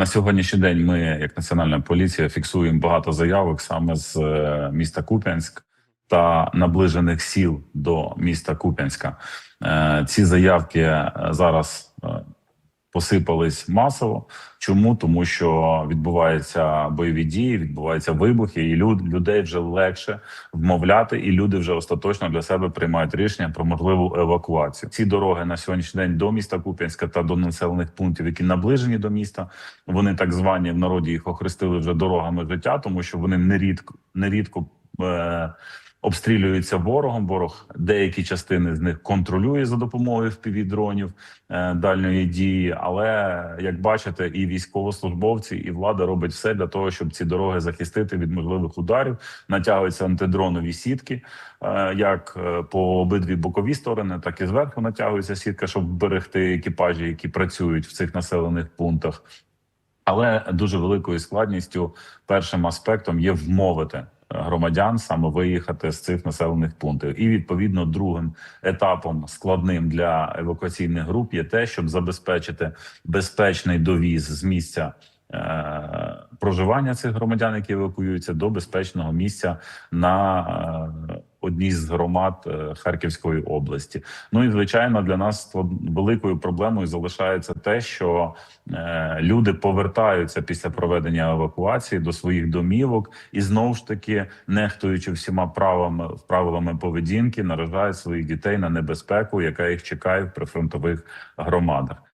На сьогоднішній день ми, як національна поліція, фіксуємо багато заявок саме з е, міста Куп'янськ та наближених сіл до міста Куп'янська. Е, Ці заявки е, зараз посипались масово. Чому? Тому що відбуваються бойові дії, відбуваються вибухи, і люд, людей вже легше вмовляти, і люди вже остаточно для себе приймають рішення про можливу евакуацію. Ці дороги на сьогоднішній день до міста Куп'янська та до населених пунктів, які наближені до міста. Вони так звані в народі їх охрестили вже дорогами життя, тому що вони нерідко нерідко. Е- Обстрілюються ворогом. Ворог деякі частини з них контролює за допомогою впівдронів е, дальньої дії. Але як бачите, і військовослужбовці, і влада робить все для того, щоб ці дороги захистити від можливих ударів. Натягуються антидронові сітки, е, як е, по обидві бокові сторони, так і зверху натягується сітка, щоб берегти екіпажі, які працюють в цих населених пунктах. Але дуже великою складністю першим аспектом є вмовити громадян саме виїхати з цих населених пунктів. І відповідно другим етапом складним для евакуаційних груп є те, щоб забезпечити безпечний довіз з місця. е, Проживання цих громадян, які евакуюються, до безпечного місця на е, одній з громад е, Харківської області. Ну і звичайно, для нас великою проблемою залишається те, що е, люди повертаються після проведення евакуації до своїх домівок і знову ж таки, нехтуючи всіма правами правилами поведінки, наражають своїх дітей на небезпеку, яка їх чекає в прифронтових громадах.